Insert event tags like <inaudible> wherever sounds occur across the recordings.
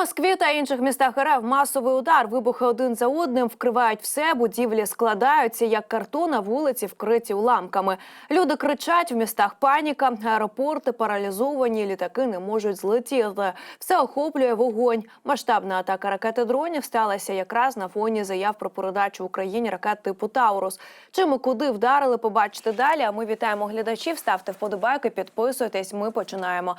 Москві та інших містах РФ масовий удар. Вибухи один за одним вкривають все. Будівлі складаються як картон, а вулиці вкриті уламками. Люди кричать в містах. Паніка, аеропорти паралізовані, літаки не можуть злетіти. Все охоплює вогонь. Масштабна атака ракети дронів сталася якраз на фоні заяв про передачу Україні ракет типу Таурус. Чим і куди вдарили, побачите далі. А ми вітаємо глядачів. Ставте вподобайки, підписуйтесь. Ми починаємо.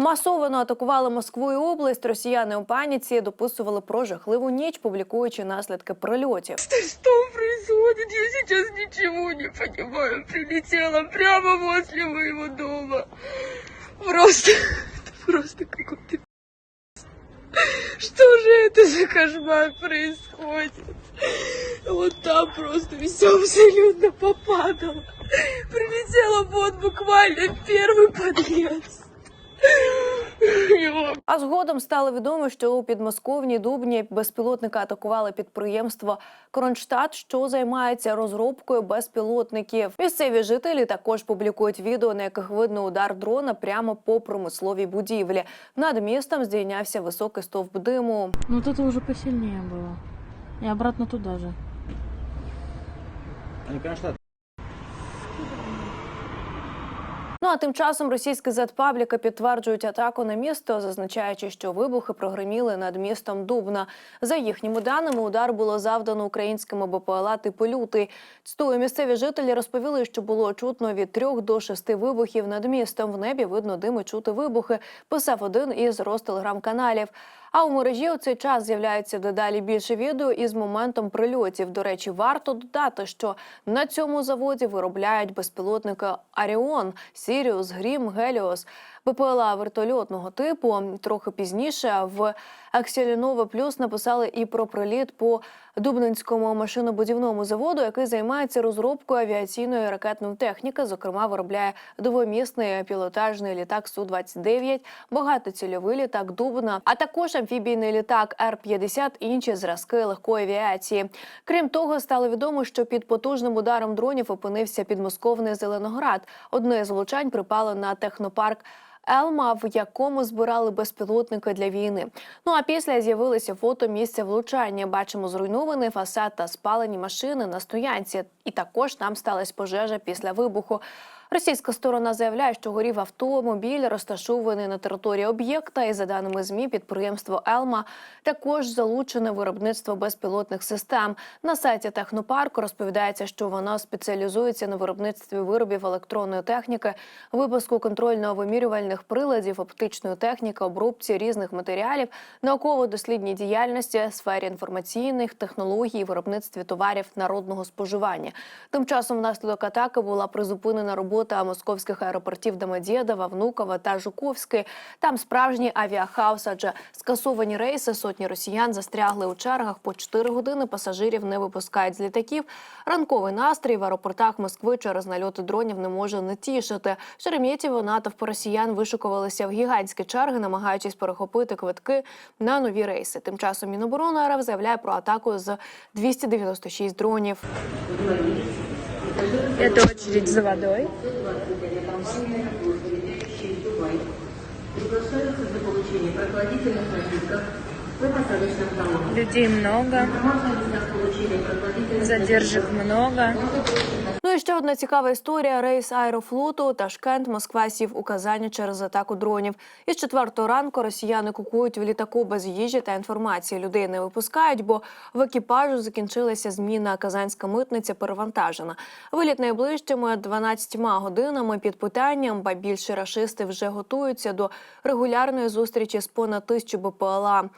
Масово атакували Москву і область. Росіяни у паніці дописували про жахливу ніч, публікуючи наслідки прильотів. Что происходит? Я сейчас ничего не понимаю. Прилетела прямо возле моего дома. Просто, это <laughs> просто какой-то пи***ц. Что же это за кошмар происходит? Вот там просто все абсолютно попадало. Прилетела вот буквально первый подлец. А згодом стало відомо, що у підмосковній Дубні безпілотника атакували підприємство Кронштадт, що займається розробкою безпілотників. Місцеві жителі також публікують відео, на яких видно удар дрона прямо по промисловій будівлі. Над містом здійнявся високий стовп диму. Ну вот это уже посильнее было. И обратно туда же. Они, Ну а тим часом російські зетпабліки підтверджують атаку на місто, зазначаючи, що вибухи прогреміли над містом Дубна. За їхніми даними, удар було завдано українськими БПЛА типу лютий. Цитую, місцеві жителі розповіли, що було чутно від трьох до шести вибухів над містом. В небі видно дими чути вибухи. Писав один із розтелеграм-каналів. А у мережі у цей час з'являється дедалі більше відео із моментом прильотів. До речі, варто додати, що на цьому заводі виробляють безпілотники Аріон, Сіріус, Грім, Геліос. БПЛА вертольотного типу трохи пізніше в Аксіолінове Плюс написали і про приліт по Дубнинському машинобудівному заводу, який займається розробкою авіаційної ракетної техніки. Зокрема, виробляє двомісний пілотажний літак су 29 багатоцільовий літак Дубна, а також амфібійний літак Р-50 і інші зразки легкої авіації. Крім того, стало відомо, що під потужним ударом дронів опинився підмосковний Зеленоград. Одне з влучань припало на технопарк. Елма, в якому збирали безпілотники для війни. Ну а після з'явилися фото місця влучання. Бачимо зруйнований фасад та спалені машини на стоянці. І також там сталася пожежа після вибуху. Російська сторона заявляє, що горів автомобіль, розташований на території об'єкта. І за даними змі, підприємство Елма також залучене виробництво безпілотних систем. На сайті технопарку розповідається, що воно спеціалізується на виробництві виробів електронної техніки, випуску контрольно-вимірювальних приладів, оптичної техніки, обробці різних матеріалів, науково-дослідній діяльності, сфері інформаційних технологій, виробництві товарів народного споживання. Тим часом внаслідок атаки була призупинена робота московських аеропортів Домодєдова, Внуково та Жуковський. Там справжній авіахаус, адже скасовані рейси, сотні росіян застрягли у чергах по 4 години. Пасажирів не випускають з літаків. Ранковий настрій в аеропортах Москви через нальоти дронів не може не тішити. В Шереметьєво натовп росіян вишукувалися в гігантські черги, намагаючись перехопити квитки на нові рейси. Тим часом Міноборони РФ заявляє про атаку з 296 дронів. Это очередь за водой. Людей много, задержек много. Ну і ще одна цікава історія. Рейс аерофлоту Ташкент Москва сів у Казані через атаку дронів. Із четвертого ранку росіяни кукують в літаку без їжі та інформації. Людей не випускають, бо в екіпажу закінчилася зміна. Казанська митниця перевантажена. Виліт найближчими 12 годинами під питанням, ба більше рашисти вже готуються до регулярної зустрічі з понад тисячу БПЛА.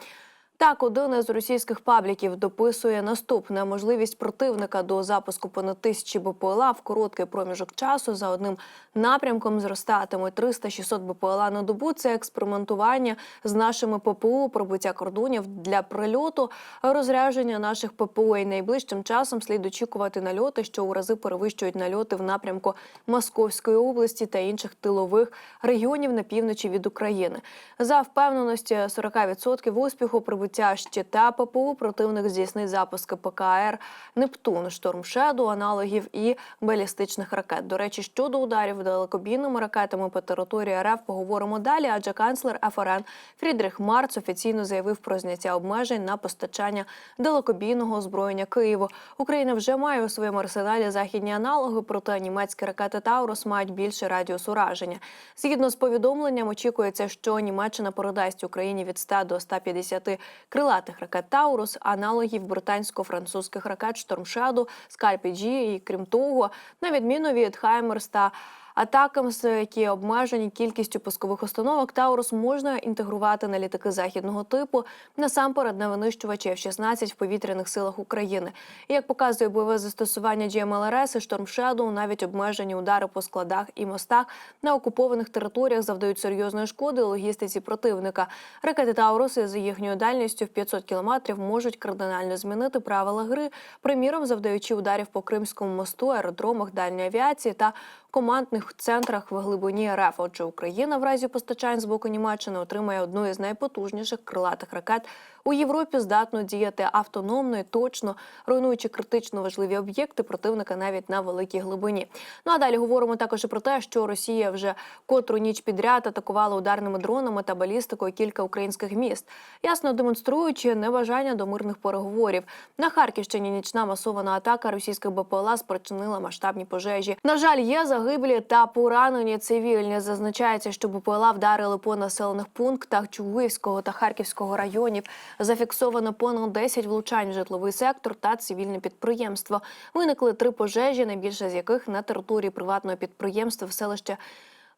Так, один із російських пабліків дописує наступне можливість противника до запуску понад тисячі БПЛА в короткий проміжок часу за одним напрямком зростатиме 300-600 БПЛА на добу. Це експериментування з нашими ППУ, пробиття кордонів для прильоту, розрядження наших ППУ. І найближчим часом слід очікувати нальоти, що у рази перевищують нальоти в напрямку Московської області та інших тилових регіонів на півночі від України. За впевненості 40% успіху прибуття укриття щита ППУ противник здійснить запуски ПКР Нептун, Шторм Шеду, аналогів і балістичних ракет. До речі, щодо ударів далекобійними ракетами по території РФ поговоримо далі, адже канцлер ФРН Фрідріх Марц офіційно заявив про зняття обмежень на постачання далекобійного озброєння Києву. Україна вже має у своєму арсеналі західні аналоги, проте німецькі ракети Таурус мають більший радіус ураження. Згідно з повідомленням, очікується, що Німеччина передасть Україні від 100 до 150 крилатих ракет Таурус, аналогів британсько-французьких ракет Штормшаду, Скальпі-Джі і крім того, на відміну від Хаймерс та Атакамс, які обмежені кількістю пускових установок, Таурус можна інтегрувати на літаки західного типу, насамперед на винищувачі F-16 в повітряних силах України. І як показує бойове застосування GMLRS і Storm Shadow, навіть обмежені удари по складах і мостах на окупованих територіях завдають серйозної шкоди логістиці противника. Ракети Тауруси за їхньою дальністю в 500 кілометрів можуть кардинально змінити правила гри, приміром завдаючи ударів по Кримському мосту, аеродромах дальньої авіації та командних центрах в глибині РФ. Отже, Україна в разі постачань з боку Німеччини отримає одну із найпотужніших крилатих ракет у Європі, здатну діяти автономно і точно, руйнуючи критично важливі об'єкти противника навіть на великій глибині. Ну а далі говоримо також про те, що Росія вже котру ніч підряд атакувала ударними дронами та балістикою кілька українських міст, ясно демонструючи небажання до мирних переговорів. На Харківщині нічна масована атака російських БПЛА спричинила масштабні пожежі. На жаль, є загиблі та поранені цивільні. Зазначається, що БПЛА вдарили по населених пунктах Чугуївського та Харківського районів. Зафіксовано понад 10 влучань в житловий сектор та цивільне підприємство. Виникли три пожежі, найбільше з яких на території приватного підприємства в селищі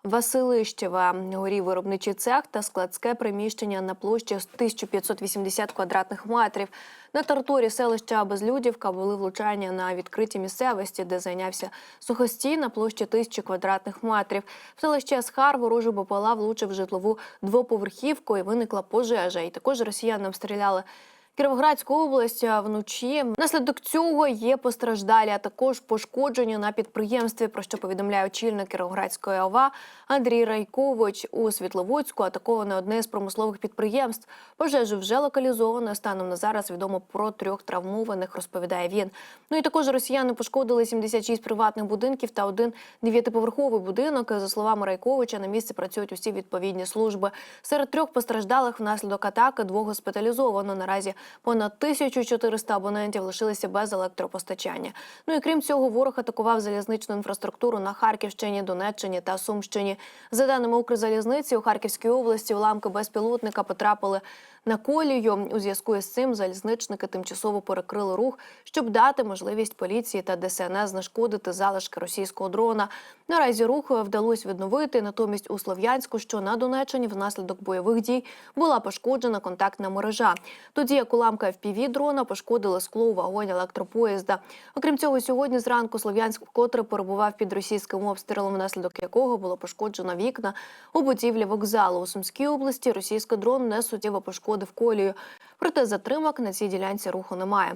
Василищева горів виробничий цех та складське приміщення на площі 1580 квадратних метрів. На території селища Безлюдівка були влучання на відкритій місцевості, де зайнявся сухостій на площі тисячі квадратних метрів. В селищі Асхар ворожий БПЛА влучив житлову двоповерхівку і виникла пожежа. І також росіяни обстріляли Кіровоградську область вночі. Внаслідок цього є постраждалі, а також пошкодження на підприємстві. Про що повідомляє очільник Кіровоградської ОВА Андрій Райкович у Світловодську. Атаковане одне з промислових підприємств. Пожежу вже локалізовано. Станом на зараз відомо про трьох травмованих. Розповідає він. Ну і також росіяни пошкодили 76 приватних будинків та один дев'ятиповерховий будинок. За словами Райковича, на місці працюють усі відповідні служби. Серед трьох постраждалих внаслідок атаки двох госпіталізовано. Наразі понад 1400 абонентів лишилися без електропостачання. Ну і крім цього, ворог атакував залізничну інфраструктуру на Харківщині, Донеччині та Сумщині. За даними Укрзалізниці, у Харківській області уламки безпілотника потрапили на колію. У зв'язку із цим залізничники тимчасово перекрили рух, щоб дати можливість поліції та ДСНС знешкодити залишки російського дрона. Наразі рух вдалося відновити. Натомість у Слов'янську, що на Донеччині, внаслідок бойових дій була пошкоджена контактна мережа. Тоді як уламка FPV дрона пошкодили скло у вагоні електропоїзда. Окрім цього, сьогодні зранку Слов'янськ вкотре перебував під російським обстрілом, внаслідок якого було пошкоджено вікна у будівлі вокзалу. У Сумській області російський дрон не суттєво пошкодив колію. Проте затримок на цій ділянці руху немає.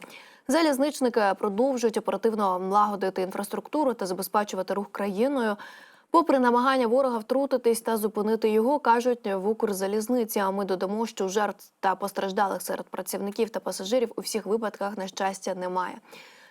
Залізничники продовжують оперативно лагодити інфраструктуру та забезпечувати рух країною. Попри намагання ворога втрутитись та зупинити його, кажуть в Укрзалізниці. А ми додамо, що жертв та постраждалих серед працівників та пасажирів у всіх випадках на щастя немає.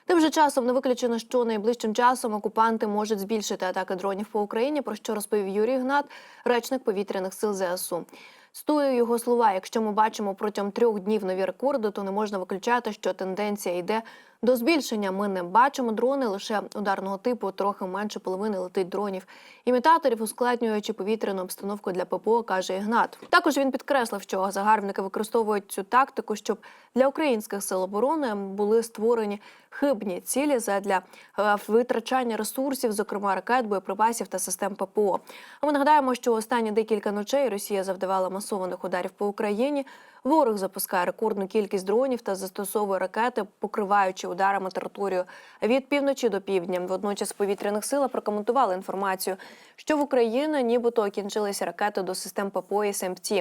Тим же часом не виключено, що найближчим часом окупанти можуть збільшити атаки дронів по Україні, про що розповів Юрій Гнат, речник повітряних сил ЗСУ. Стою його слова. Якщо ми бачимо протягом трьох днів нові рекорди, то не можна виключати, що тенденція йде до збільшення. Ми не бачимо дрони лише ударного типу, трохи менше половини летить дронів. Імітаторів, ускладнюючи повітряну обстановку для ППО, каже Ігнат. Також він підкреслив, що загарбники використовують цю тактику, щоб для українських сил оборони були створені хибні цілі задля е, витрачання ресурсів, зокрема ракет, боєприпасів та систем ППО. А ми нагадаємо, що останні декілька ночей Росія завдавала масованих ударів по Україні. Ворог запускає рекордну кількість дронів та застосовує ракети, покриваючи ударами територію від півночі до півдня. Водночас повітряних сил прокоментували інформацію, що в Україні нібито кінчилися ракети до систем ППО і СМТ.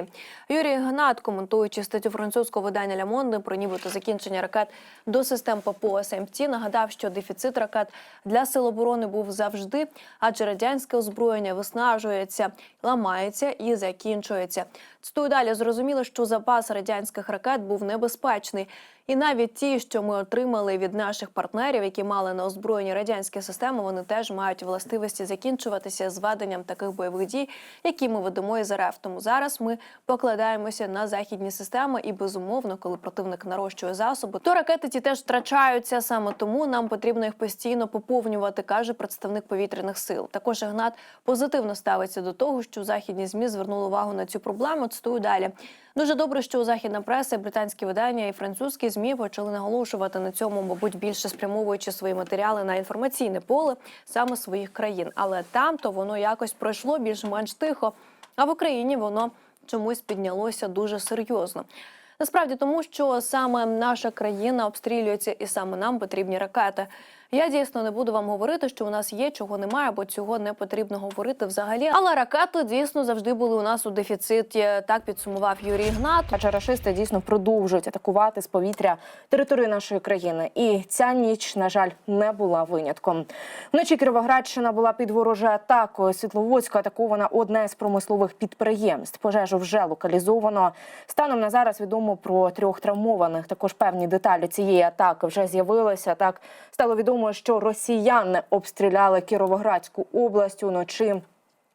Юрій Гнат, коментуючи статтю французького видання «Ля Monde» про нібито закінчення ракет до систем ППО СМТ, нагадав, що дефіцит ракет для сил оборони був завжди, адже радянське озброєння виснажується, ламається і закінчується. Цитую далі зрозуміло, що запас радянських ракет був небезпечний. І навіть ті, що ми отримали від наших партнерів, які мали на озброєнні радянські системи, вони теж мають властивості закінчуватися зведенням таких бойових дій, які ми ведемо із РФ. Тому зараз ми покладаємося на західні системи, і безумовно, коли противник нарощує засоби, то ракети ті теж втрачаються. Саме тому нам потрібно їх постійно поповнювати, каже представник повітряних сил. Також Ігнат позитивно ставиться до того, що західні змі звернули увагу на цю проблему. Цитую далі. Дуже добре, що західна преса, британські видання і французькі змі почали наголошувати на цьому, мабуть, більше спрямовуючи свої матеріали на інформаційне поле саме своїх країн. Але там то воно якось пройшло більш-менш тихо. А в Україні воно чомусь піднялося дуже серйозно. Насправді тому, що саме наша країна обстрілюється, і саме нам потрібні ракети. Я дійсно не буду вам говорити, що у нас є, чого немає, бо цього не потрібно говорити взагалі. Але ракети дійсно завжди були у нас у дефіциті. Так підсумував Юрій Ігнат. Адже рашисти дійсно продовжують атакувати з повітря територію нашої країни. І ця ніч, на жаль, не була винятком. Вночі Кіровоградщина була під ворожою атакою. Світловодська атакована одне з промислових підприємств. Пожежу вже локалізовано. Станом на зараз відомо про трьох травмованих. Також певні деталі цієї атаки вже з'явилися. Так стало відомо, що росіяни обстріляли Кіровоградську область уночі.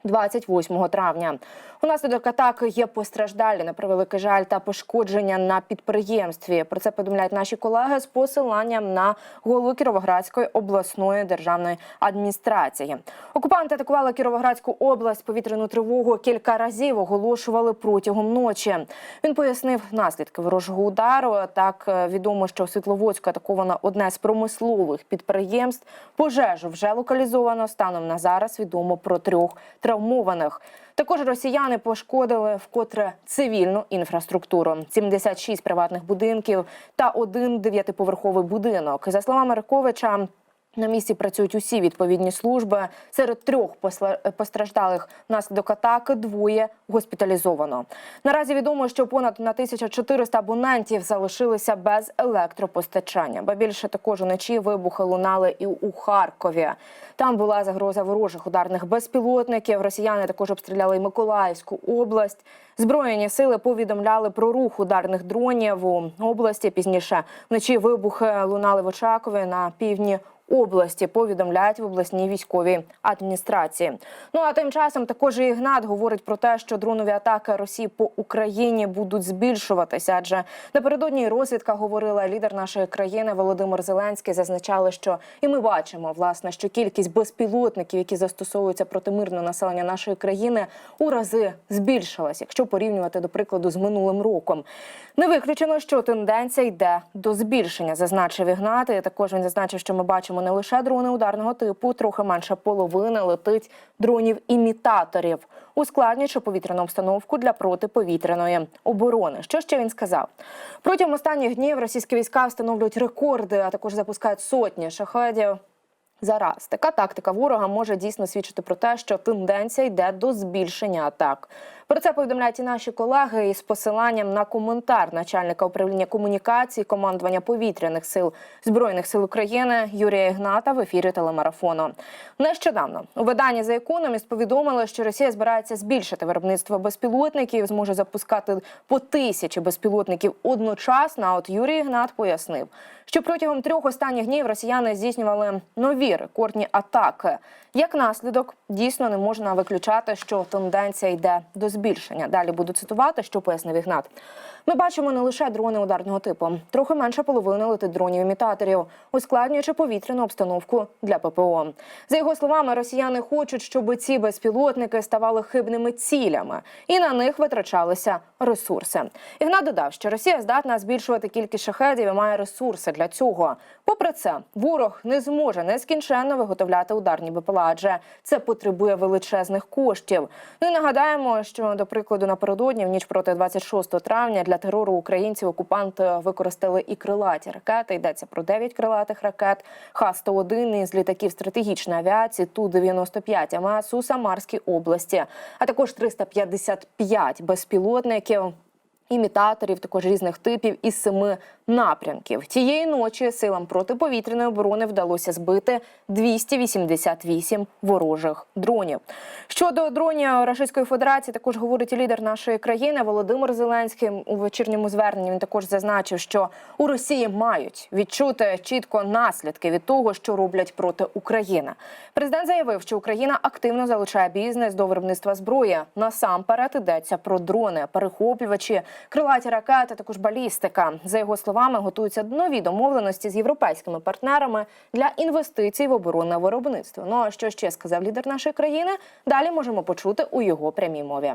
28 травня. Унаслідок атаки є постраждалі на превеликий жаль та пошкодження на підприємстві. Про це повідомляють наші колеги з посиланням на голову Кіровоградської обласної державної адміністрації. Окупанти атакували Кіровоградську область. Повітряну тривогу кілька разів оголошували протягом ночі. Він пояснив наслідки ворожого удару. Так е, відомо, що в Світловодську атаковано одне з промислових підприємств. Пожежу вже локалізовано. Станом на зараз відомо про трьох травмованих. Також росіяни пошкодили вкотре цивільну інфраструктуру: 76 приватних будинків та один дев'ятиповерховий будинок. За словами Раковича. На місці працюють усі відповідні служби. Серед трьох посла- постраждалих внаслідок атаки двоє госпіталізовано. Наразі відомо, що понад на 1400 абонентів залишилися без електропостачання. Ба більше також уночі вибухи лунали і у Харкові. Там була загроза ворожих ударних безпілотників. Росіяни також обстріляли і Миколаївську область. Збройні сили повідомляли про рух ударних дронів у області. Пізніше вночі вибухи лунали в Очакові на півдні області. Повідомляють в обласній військовій адміністрації. Ну а тим часом також Ігнат говорить про те, що дронові атаки Росії по Україні будуть збільшуватися. Адже напередодні розвідка говорила лідер нашої країни Володимир Зеленський. Зазначали, що і ми бачимо власне, що кількість безпілотників, які застосовуються проти мирного населення нашої країни, у рази збільшилась, якщо порівнювати до прикладу з минулим роком. Не виключено, що тенденція йде до збільшення, зазначив Ігнат. І також він зазначив, що ми бачимо не лише дрони ударного типу, трохи менше половини летить дронів-імітаторів, ускладнюючи повітряну обстановку для протиповітряної оборони. Що ще він сказав? Протягом останніх днів російські війська встановлюють рекорди, а також запускають сотні шахедів. Зараз така тактика ворога може дійсно свідчити про те, що тенденція йде до збільшення атак. Про це повідомляють і наші колеги із посиланням на коментар начальника управління комунікації командування повітряних сил збройних сил України Юрія Ігната в ефірі телемарафону. Нещодавно у виданні The Economist повідомили, що Росія збирається збільшити виробництво безпілотників, зможе запускати по тисячі безпілотників одночасно. А от Юрій Ігнат пояснив, що протягом трьох останніх днів росіяни здійснювали нові рекордні атаки. Як наслідок, дійсно не можна виключати, що тенденція йде до збільшення. Далі буду цитувати, що пояснив Ігнат. Ми бачимо не лише дрони ударного типу, трохи менше половини летить дронів-імітаторів, ускладнюючи повітряну обстановку для ППО. За його словами, росіяни хочуть, щоб ці безпілотники ставали хибними цілями і на них витрачалися ресурси. Ігнат додав, що Росія здатна збільшувати кількість шахедів і має ресурси для цього. Попри це, ворог не зможе нескінченно виготовляти ударні БПЛА, адже це потребує величезних коштів. Ну і нагадаємо, що до прикладу напередодні в ніч проти 26 травня для терору українців окупанти використали і крилаті ракети. Йдеться про 9 крилатих ракет Х-101 із літаків стратегічної авіації Ту-95 МАС у Самарській області, а також 355 безпілотників. Імітаторів, також різних типів із семи напрямків. Тієї ночі силам протиповітряної оборони вдалося збити 288 ворожих дронів. Щодо дронів Російської Федерації, також говорить лідер нашої країни Володимир Зеленський у вечірньому зверненні. Він також зазначив, що у Росії мають відчути чітко наслідки від того, що роблять проти України. Президент заявив, що Україна активно залучає бізнес до виробництва зброї. Насамперед йдеться про дрони, перехоплювачі, крилаті ракети, також балістика. За його словами, готуються нові домовленості з європейськими партнерами для інвестицій в оборонне виробництво. Ну а що ще сказав лідер нашої країни? Далі можемо почути у його прямій мові.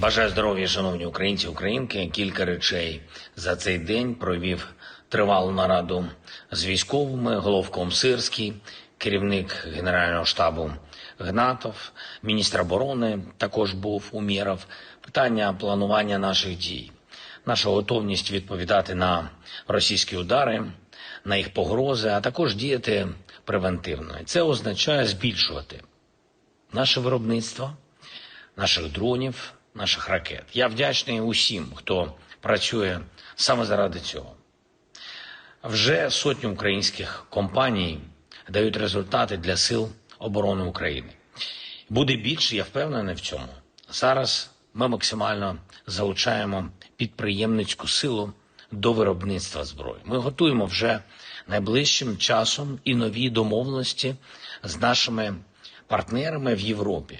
Бажаю здоров'я, шановні українці, українки. Кілька речей за цей день провів тривалу нараду з військовими, головком Сирський, керівник Генерального штабу Гнатов, міністр оборони також був Умєров. Питання планування наших дій, наша готовність відповідати на російські удари, на їх погрози, а також діяти превентивно. І Це означає збільшувати наше виробництво наших дронів, наших ракет. Я вдячний усім, хто працює саме заради цього. Вже сотні українських компаній дають результати для сил оборони України. Буде більше, я впевнений в цьому. Зараз ми максимально залучаємо підприємницьку силу до виробництва зброї. Ми готуємо вже найближчим часом і нові домовленості з нашими партнерами в Європі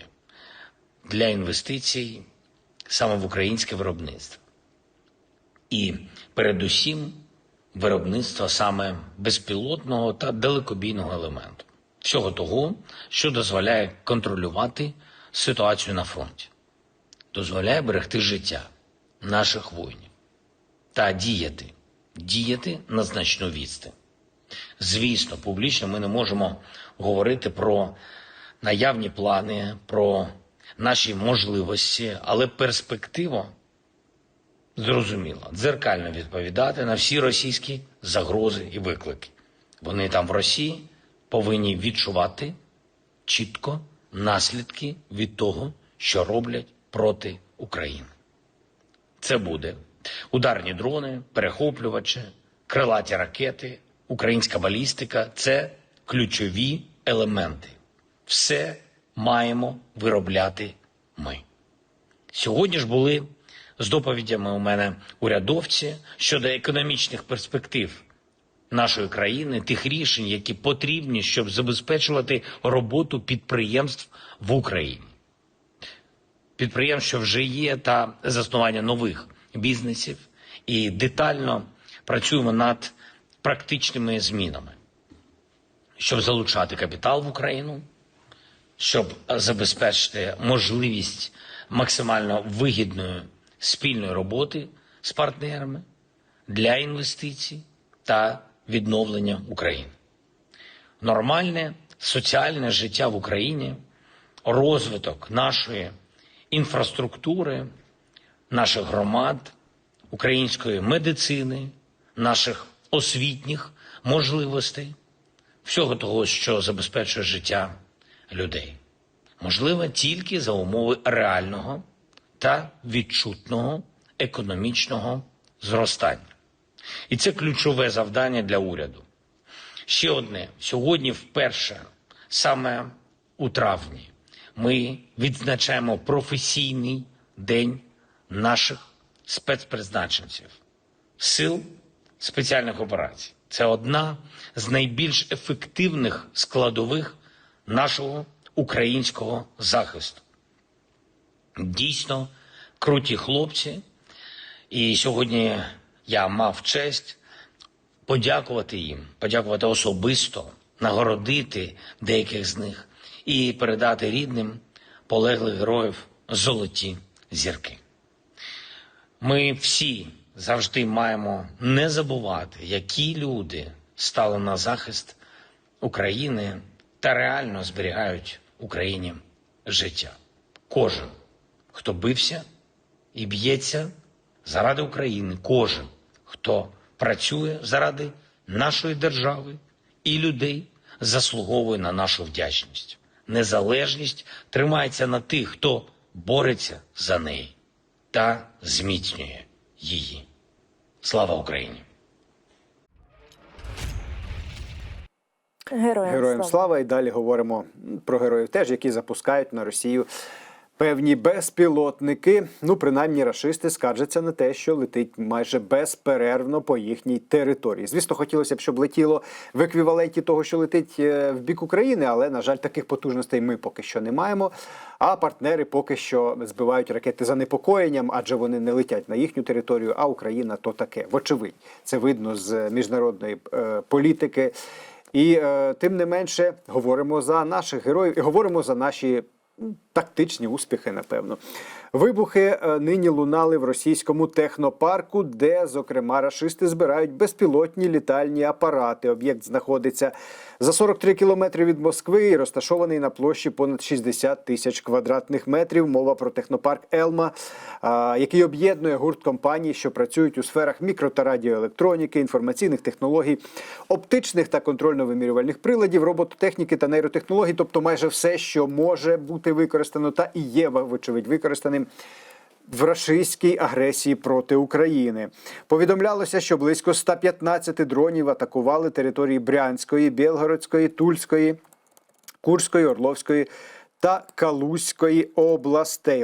для інвестицій саме в українське виробництво. І передусім виробництво саме безпілотного та далекобійного елементу. Всього того, що дозволяє контролювати ситуацію на фронті, дозволяє берегти життя наших воїнів та діяти, діяти на значну відстань. Звісно, публічно ми не можемо говорити про наявні плани, про наші можливості, але перспектива зрозуміла дзеркально відповідати на всі російські загрози і виклики. Вони там в Росії повинні відчувати чітко наслідки від того, що роблять проти України. Це буде ударні дрони, перехоплювачі, крилаті ракети, українська балістика це ключові елементи. Все маємо виробляти ми. Сьогодні ж були з доповідями у мене урядовці щодо економічних перспектив нашої країни, тих рішень, які потрібні, щоб забезпечувати роботу підприємств в Україні. Підприємств, що вже є, та заснування нових бізнесів, і детально працюємо над практичними змінами, щоб залучати капітал в Україну, щоб забезпечити можливість максимально вигідної спільної роботи з партнерами для інвестицій та відновлення України. Нормальне соціальне життя в Україні, розвиток нашої інфраструктури, наших громад, української медицини, наших освітніх можливостей, всього того, що забезпечує життя людей. Можливо, тільки за умови реального та відчутного економічного зростання. І це ключове завдання для уряду. Ще одне сьогодні, вперше, саме у травні, ми відзначаємо професійний день наших спецпризначенців, сил спеціальних операцій. Це одна з найбільш ефективних складових нашого українського захисту. Дійсно круті хлопці. І сьогодні я мав честь подякувати їм, подякувати особисто, нагородити деяких з них і передати рідним полеглих героїв золоті зірки. Ми всі завжди маємо не забувати, які люди стали на захист України та реально зберігають Україні життя. Кожен, хто бився і б'ється заради України, кожен, хто працює заради нашої держави і людей, заслуговує на нашу вдячність. Незалежність тримається на тих, хто бореться за неї. та зміцнює її. Слава Україні! Героям, Героям слава і далі говоримо про героїв, теж які запускають на Росію певні безпілотники. Ну, принаймні, рашисти скаржаться на те, що летить майже безперервно по їхній території. Звісно, хотілося б, щоб летіло в еквіваленті того, що летить е, в бік України, але на жаль, таких потужностей ми поки що не маємо. А партнери поки що збивають ракети занепокоєнням, адже вони не летять на їхню територію, а Україна то таке. Вочевидь, це видно з міжнародної е, політики. І е, тим не менше говоримо за наших героїв і говоримо за наші тактичні успіхи, напевно. Вибухи е, нині лунали в російському технопарку, де, зокрема, рашисти збирають безпілотні літальні апарати. Об'єкт знаходиться за 43 кілометри від Москви і розташований на площі понад 60 тисяч квадратних метрів. Мова про технопарк Елма, який об'єднує гурт компаній, що працюють у сферах мікро та радіоелектроніки, інформаційних технологій, оптичних та контрольно-вимірювальних приладів, робототехніки та нейротехнологій, тобто майже все, що може бути використано та і є вочевидь використаним в рашистській агресії проти України. Повідомлялося, що близько 115 дронів атакували території Брянської, Білгородської, Тульської, Курської, Орловської та Калузької областей.